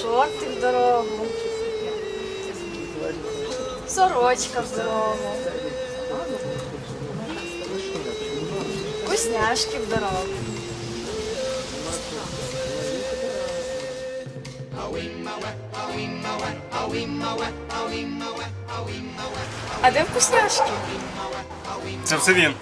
Шорти в дорогу. Сорочка в дорогу. Вкусняшки в дорогу. А де вкусняшки? Це все він.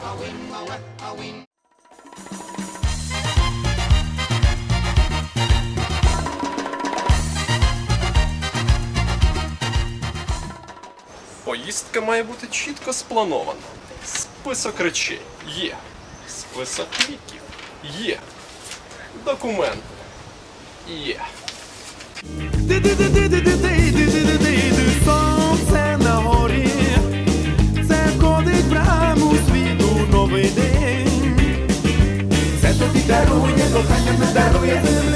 Поїздка має бути чітко спланована. Список речей є. Список ліків є. Документи є. daruję, kochanie, my darujemy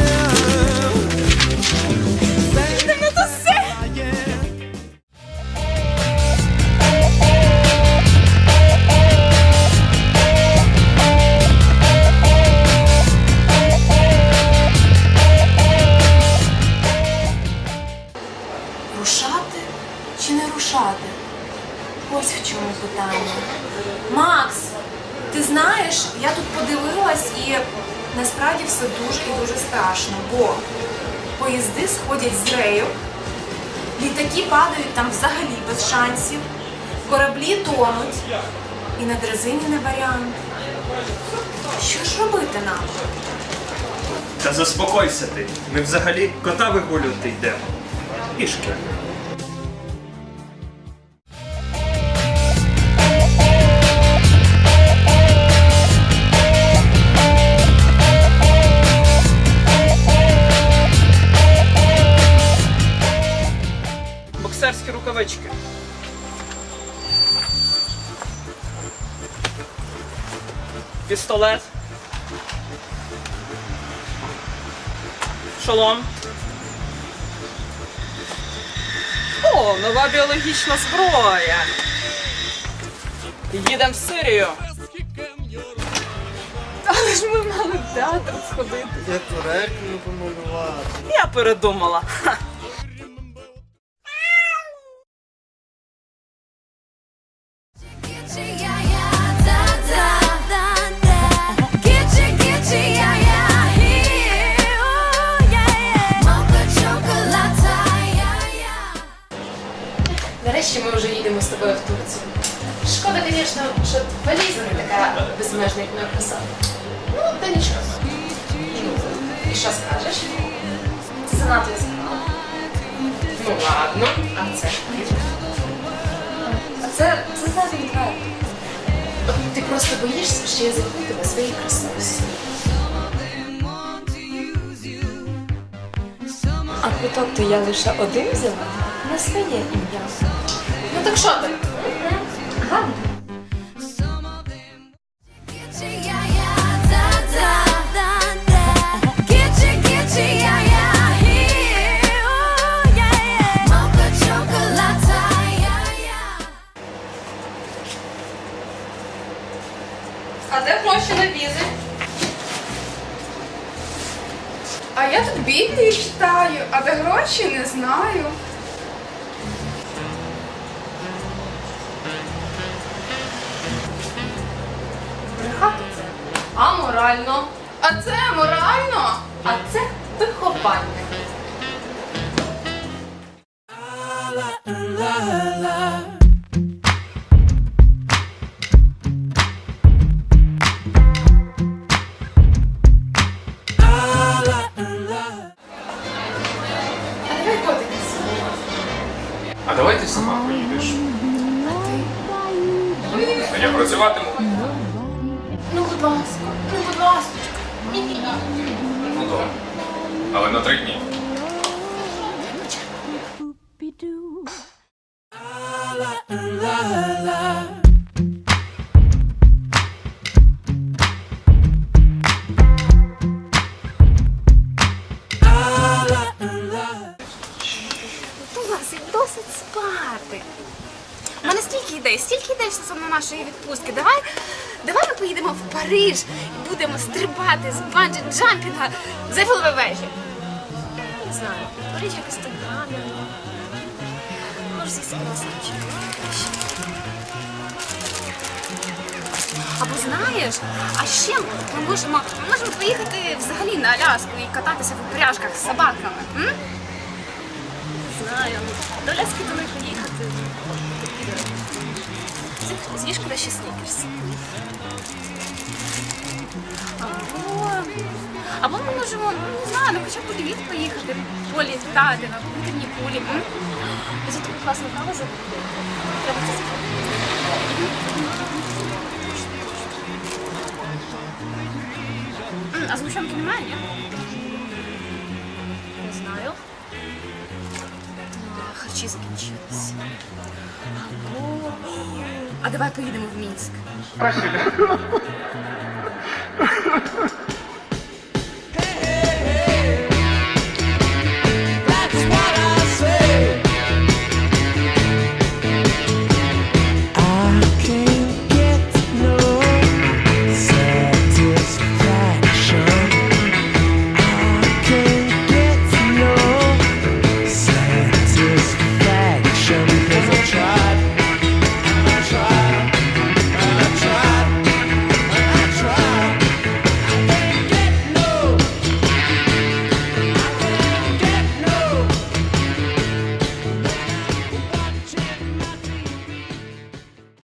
насправді все дуже і дуже страшно, бо поїзди сходять з рею, літаки падають там взагалі без шансів, кораблі тонуть, і на дрезині не варіант. Що ж робити нам? Та заспокойся ти. Ми взагалі кота вигулювати йдемо. Пішки. Пістолет. Шолом. О, нова біологічна зброя. Їдемо в Сирію. Але ж ми мали в театр сходити. Я турельку не помалювати. Я передумала. Ха. Тобою в. Шкода, звісно, що валіза не така безмежна, як моя краса. Ну, та нічого. І що скажеш? Це занадто яскраво. Ну ладно, а це? А це, це занадто відверто. Ти просто боїшся, що я зайду тебе своєю красою. А квиток то я лише один взяла на своє ім'я. Так що ти? Гарно. А де гроші на візи? А я тут Біблію читаю, а де гроші не знаю. Аморально, А це морально? а це виховання. А давай ти сама поїдеш. А я працюватиму. Ну добре. Але на три дні. Нашої відпустки. Давай, давай ми поїдемо в Париж і будемо стрибати з банджі джампінга з Ейфелевої вежі. Не знаю, Париж якось так гарно. Може, з'їсти красавчик. Або знаєш, а ще ми можемо, ми можемо поїхати взагалі на Аляску і кататися в упряжках з собаками. М? Знаю. До Ляски далеко їхати. З'їж краще снікерс. Або, ми можемо, ну, не знаю, ну хоча б у Львів поїхати, політати на повітряній кулі. Тут таку класну каву забула. Треба це зробити. А згущенки немає, ні? А, Харчі закінчились. Або... А давай поїдемо в Мінськ.